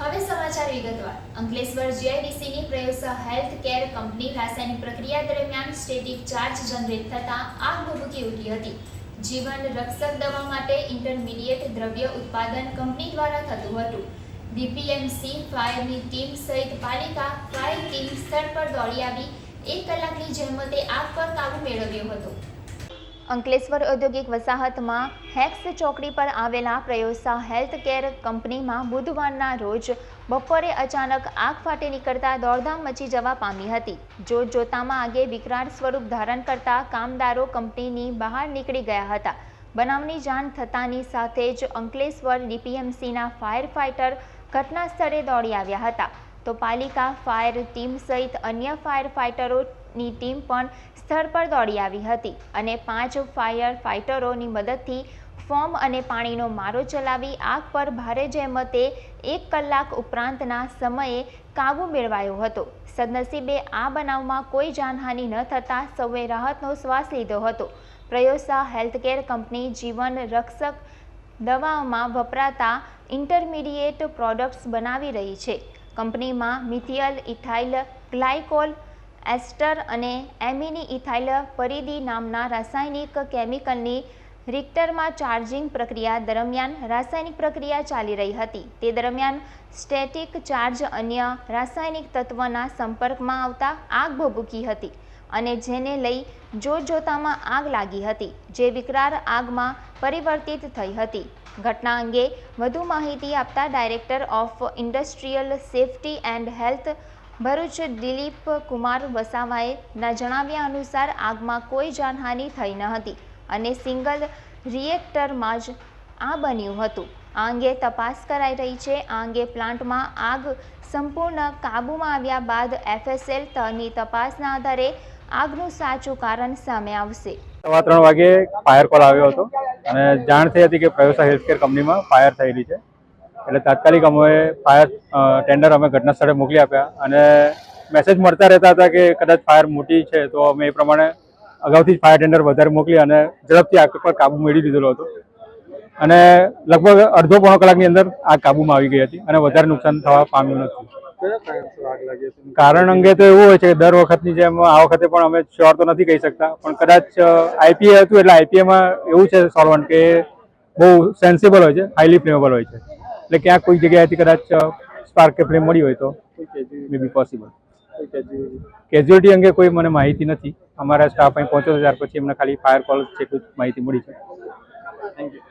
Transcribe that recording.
હવે સમાચાર વિગતવાર. અંકલેશ્વર જીઆઈડીસીની પ્રયોગશા હેલ્થ કેર કંપની રાસાયણિક પ્રક્રિયા દરમિયાન સ્ટેટિક ચાર્જ જનરેટ થતાં આગ ભભૂકી ઉઠી હતી. જીવન રક્ષક દવા માટે ઇન્ટરમીડિયેટ દ્રવ્ય ઉત્પાદન કંપની દ્વારા થતું હતું. બીપીએમસી ફાયરની ટીમ સહિત પાલિકા ફાયર ટીમ સ્થળ પર દોડી આવી. એક કલાકની જહેમતે આગ પર કાબુ મેળવ્યો હતો. અંકલેશ્વર ઔદ્યોગિક વસાહતમાં હેક્સ ચોકડી પર આવેલા પ્રયોસા હેલ્થ કેર કંપનીમાં બુધવારના રોજ બપોરે અચાનક આગ ફાટી નીકળતા દોડધામ મચી જવા પામી હતી. જોત જોતામાં આગે વિકરાળ સ્વરૂપ ધારણ કરતા કામદારો કંપનીની બહાર નીકળી ગયા હતા. બનાવની જાણ થતાની સાથે જ અંકલેશ્વર ડીપીએમસીના ફાયર ફાઇટર ઘટના સ્થળે દોડી આવ્યા હતા. તો પાલિકા ફાયર ટીમ સહિત અન્ય ફાયર ફાઇટરોની ટીમ પણ સ્થળ પર દોડી આવી હતી અને પાંચ ફાયર ફાઇટરોની મદદથી ફોર્મ અને પાણીનો મારો ચલાવી આગ પર ભારે જહેમતે એક કલાક ઉપરાંતના સમયે કાબુ મેળવાયો હતો. સદનસીબે આ બનાવમાં કોઈ જાનહાનિ ન થતાં સૌએ રાહતનો શ્વાસ લીધો હતો. પ્રયોસા હેલ્થકેર કંપની જીવન રક્ષક દવાઓમાં વપરાતા ઇન્ટરમીડિયેટ પ્રોડક્ટ્સ બનાવી રહી છે. કંપનીમાં મિથિયલ ઇથાઇલ ગ્લાયકોલ એસ્ટર અને એમિની ઇથાઇલ પરિદી નામના રાસાયણિક કેમિકલની રિક્ટરમાં ચાર્જિંગ પ્રક્રિયા દરમિયાન રાસાયણિક પ્રક્રિયા ચાલી રહી હતી. તે દરમિયાન સ્ટેટિક ચાર્જ અન્ય રાસાયણિક તત્વના સંપર્કમાં આવતા આગ ભભૂકી હતી અને જેને લઈ જોતજોતામાં આગ લાગી હતી, જે વિકરાર આગમાં પરિવર્તિત થઈ હતી. ઘટના અંગે વધુ માહિતી આપતા director of industrial safety and health Bharuch Dilip Kumar વસાવાએ ના જણાવ્યા અનુસાર આગમાં કોઈ જાનહાનિ થઈ ન હતી અને સિંગલ રિએક્ટરમાં જ આ બન્યું હતું. આ અંગે તપાસ કરાઈ રહી છે. આ અંગે પ્લાન્ટમાં આગ સંપૂર્ણ કાબૂમાં આવ્યા બાદ એફએસએલ તની તપાસના આધારે આગનું સાચું કારણ સામે આવશે. સવા ત્રણ વાગે ફાયર કોલ આવ્યો હતો અને જાણ થઈ હતી કે પ્રયોસા હેલ્થકેર કંપનીમાં ફાયર થયેલી છે. એટલે તાત્કાલિક અમે ફાયર ટેન્ડર અમે ઘટના સ્થળે મોકલી આપ્યા અને મેસેજ મળતા રહેતા હતા કે કદાચ ફાયર મોટી છે તો અમે એ પ્રમાણે અગાઉથી જ ફાયર ટેન્ડર વધારે મોકલી અને ઝડપથી આગ પર કાબુ મેળવી લીધેલો હતો. અને લગભગ અડધો પોણો કલાકની અંદર આગ કાબુમાં આવી ગઈ હતી અને વધારે નુકસાન થવા પામ્યું નથી. કારણ અંગે તો એવું હોય છે કે દર વખતની જેમ આ વખતે પણ અમે શ્યોર તો નથી કહી શકતા પણ કદાચ આઈપીએ હતું એટલે આઈપીએમાં એવું છે સોલ્વન્ટ કે બહુ સેન્સિબલ હોય છે હાઈલી ફ્લેમેબલ હોય છે. એટલે ક્યાંક કોઈ જગ્યાએથી કદાચ સ્પાર્ક કે ફ્લેમ મળી હોય તો મે બી પોસિબલ કોઈ કેઝ્યુઅલિટી અંગે કોઈ મને માહિતી નથી. અમારા સ્ટાફ અહીં પહોંચ્યો ત્યાર પછી એમને ખાલી ફાયર કોલ છે કોઈ માહિતી મળી છે. Thank you